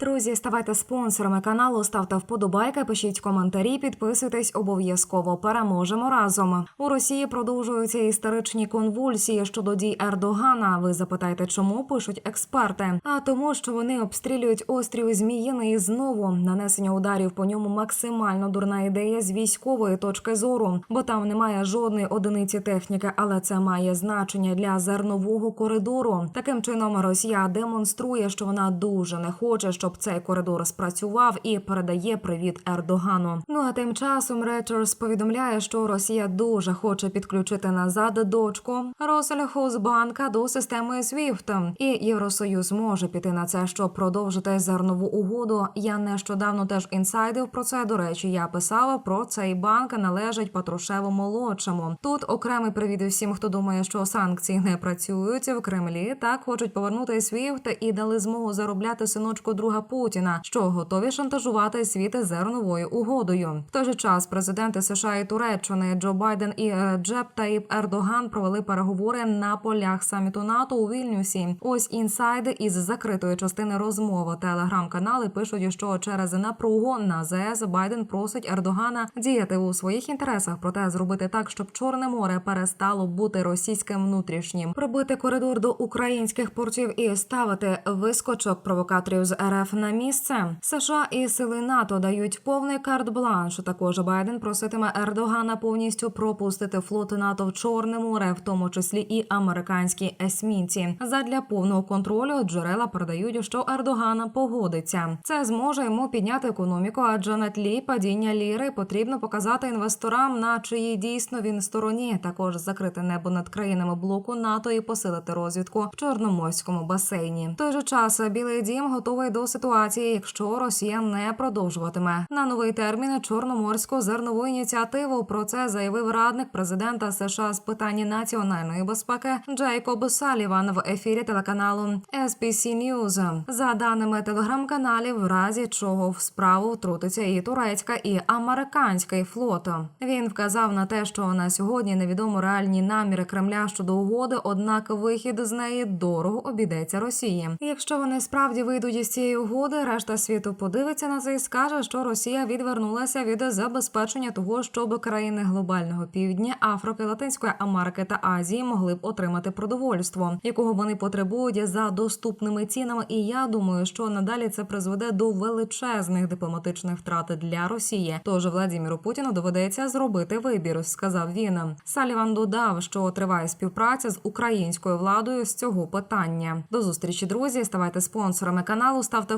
друзі, ставайте спонсорами каналу, ставте вподобайки, пишіть коментарі, підписуйтесь обов'язково. Переможемо разом. У Росії продовжуються історичні конвульсії щодо дій Ердогана. Ви запитаєте, чому пишуть експерти? А тому, що вони обстрілюють острів Зміїний знову. Нанесення ударів по ньому максимально дурна ідея з військової точки зору, бо там немає жодної одиниці техніки, але це має значення для зернового коридору. Таким чином, Росія демонструє, що вона дуже не хоче, щоб цей коридор спрацював і передає привіт Ердогану. Ну а тим часом Reuters повідомляє, що Росія дуже хоче підключити назад дочку Россельхозбанка до системи SWIFT. і Євросоюз може піти на це, щоб продовжити зернову угоду. Я нещодавно теж інсайдив про це. До речі, я писала про цей банк належить Патрушеву молодшому. Тут окремий привіт всім, хто думає, що санкції не працюють в Кремлі. Так хочуть повернути SWIFT і дали змогу заробляти синочку друга Путіна, що готові шантажувати світ зерновою угодою. В той же час президенти США і Туреччини Джо Байден і е, Джеб Таїп Ердоган провели переговори на полях саміту НАТО у Вільнюсі. Ось інсайди із закритої частини розмови. Телеграм-канали пишуть, що через напругу на ЗС Байден просить Ердогана діяти у своїх інтересах, проте зробити так, щоб Чорне море перестало бути російським внутрішнім, пробити коридор до українських портів і ставити вискочок провокаторів з РФ на місце. США і сили НАТО дають повний карт-бланш. Також Байден проситиме Ердогана повністю пропустити флот НАТО в Чорне море, в тому числі і американські есмінці. Задля повного контролю джерела передають, що Ердогана погодиться. Це зможе йому підняти економіку, адже на тлі падіння ліри потрібно показати інвесторам, на чиїй дійсно він стороні. Також закрити небо над країнами блоку НАТО і посилити розвідку в чорноморському басейні. В той же час Білий Дім готовий до ситуації, якщо Росія не продовжуватиме на новий термін чорноморську зернову ініціативу. Про це заявив радник президента США з питань національної безпеки Джейкоб Саліван в ефірі телеканалу SBC News. За даними телеграм-каналів, в разі чого в справу втрутиться і турецька, і американський флот. Він вказав на те, що на сьогодні невідомо реальні наміри Кремля щодо угоди, однак вихід з неї дорого обійдеться Росії. Якщо вони справді вийдуть із цієї угоди, решта світу подивиться на це і скаже, що Росія відвернулася від забезпечення того, щоб країни глобального півдня, Африки, Латинської Америки та Азії могли б отримати продовольство, якого вони потребують за доступними цінами. І я думаю, що надалі це призведе до величезних дипломатичних втрат для Росії. Тож Владіміру Путіну доведеться зробити вибір, сказав він. Саліван додав, що триває співпраця з українською владою з цього питання. До зустрічі, друзі. Ставайте спонсорами каналу, ставте